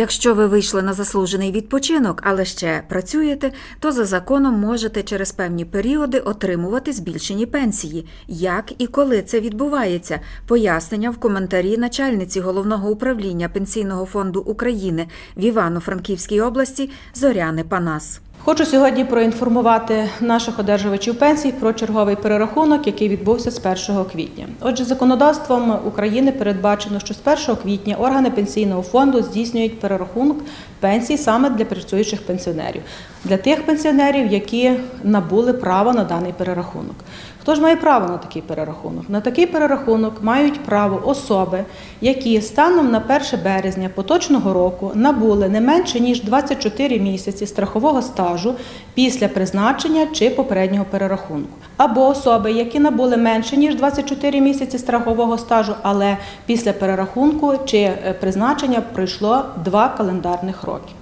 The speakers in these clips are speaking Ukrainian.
Якщо ви вийшли на заслужений відпочинок, але ще працюєте, то за законом можете через певні періоди отримувати збільшені пенсії. Як і коли це відбувається? Пояснення в коментарі начальниці головного управління Пенсійного фонду України в Івано-Франківській області Зоряни Панас. Хочу сьогодні проінформувати наших одержувачів пенсій про черговий перерахунок, який відбувся з 1 квітня. Отже, законодавством України передбачено, що з 1 квітня органи пенсійного фонду здійснюють перерахунок пенсій саме для працюючих пенсіонерів, для тих пенсіонерів, які набули право на даний перерахунок. Хто ж має право на такий перерахунок? На такий перерахунок мають право особи, які станом на 1 березня поточного року набули не менше ніж 24 місяці страхового стажу після призначення чи попереднього перерахунку, або особи, які набули менше ніж 24 місяці страхового стажу, але після перерахунку чи е, призначення пройшло 2 календарних роки.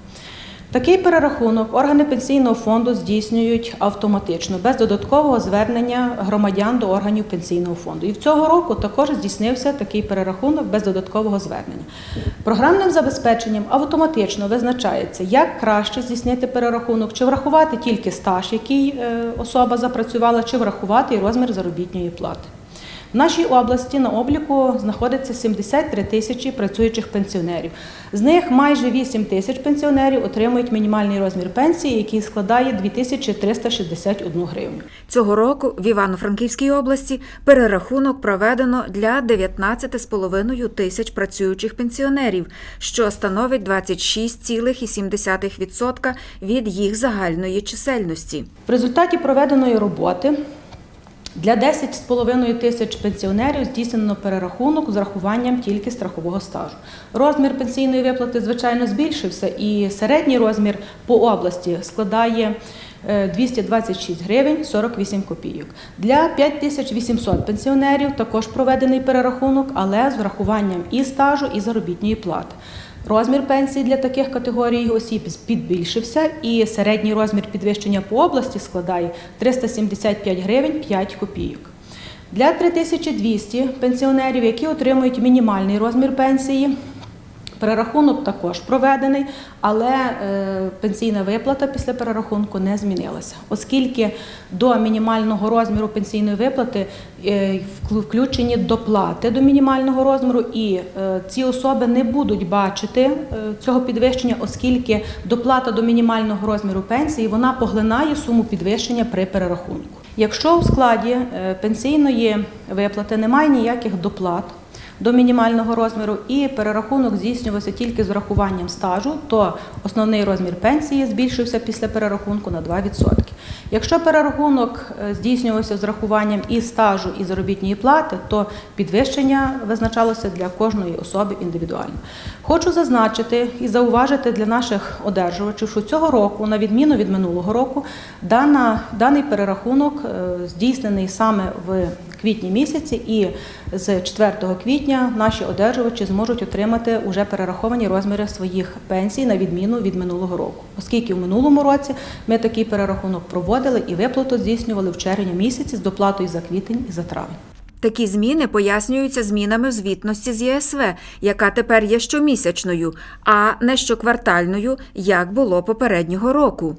Такий перерахунок органи пенсійного фонду здійснюють автоматично, без додаткового звернення громадян до органів пенсійного фонду. І в цього року також здійснився такий перерахунок без додаткового звернення. Програмним забезпеченням автоматично визначається, як краще здійснити перерахунок, чи врахувати тільки стаж, який е, особа запрацювала, чи врахувати і розмір заробітної плати. В нашій області на обліку знаходиться 73 тисячі працюючих пенсіонерів. З них майже 8 тисяч пенсіонерів отримують мінімальний розмір пенсії, який складає 2361 гривню. Цього року в Івано-Франківській області перерахунок проведено для 19,5 тисяч працюючих пенсіонерів, що становить 26,7% від їх загальної чисельності. В результаті проведеної роботи для 10,5 тисяч пенсіонерів здійснено перерахунок з рахуванням тільки страхового стажу. Розмір пенсійної виплати, звичайно, збільшився, і середній розмір по області складає е, 226 гривень 48 копійок. Для 5800 пенсіонерів також проведений перерахунок, але з врахуванням і стажу, і заробітної плати. Розмір пенсії для таких категорій осіб підбільшився, і середній розмір підвищення по області складає 375 гривень 5 копійок. Для 3200 пенсіонерів, які отримують мінімальний розмір пенсії, перерахунок також проведений, але е, пенсійна виплата після перерахунку не змінилася, оскільки до мінімального розміру пенсійної виплати е, включені доплати до мінімального розміру, і е, ці особи не будуть бачити цього підвищення, оскільки доплата до мінімального розміру пенсії вона поглинає суму підвищення при перерахунку. Якщо у складі пенсійної виплати немає ніяких доплат, до мінімального розміру і перерахунок здійснювався тільки з врахуванням стажу, то основний розмір пенсії збільшився після перерахунку на 2%. Якщо перерахунок е, здійснювався з врахуванням і стажу, і заробітної плати, то підвищення визначалося для кожної особи індивідуально. Хочу зазначити і зауважити для наших одержувачів, що цього року, на відміну від минулого року, дана, даний перерахунок е, здійснений саме в квітні місяці, і з 4 квітня наші одержувачі зможуть отримати уже перераховані розміри своїх пенсій на відміну від минулого року, оскільки в минулому році ми такий перерахунок проводили і виплату здійснювали в червні місяці з доплатою за квітень і за травень. Такі зміни пояснюються змінами в звітності з ЄСВ, яка тепер є щомісячною, а не щоквартальною, як було попереднього року.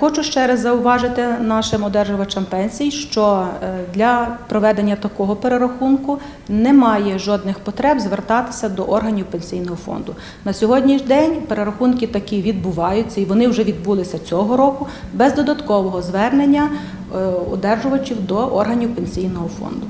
Хочу ще раз зауважити нашим одержувачам пенсій, що е, для проведення такого перерахунку немає жодних потреб звертатися до органів пенсійного фонду. На сьогоднішній день перерахунки такі відбуваються, і вони вже відбулися цього року без додаткового звернення е, одержувачів до органів пенсійного фонду.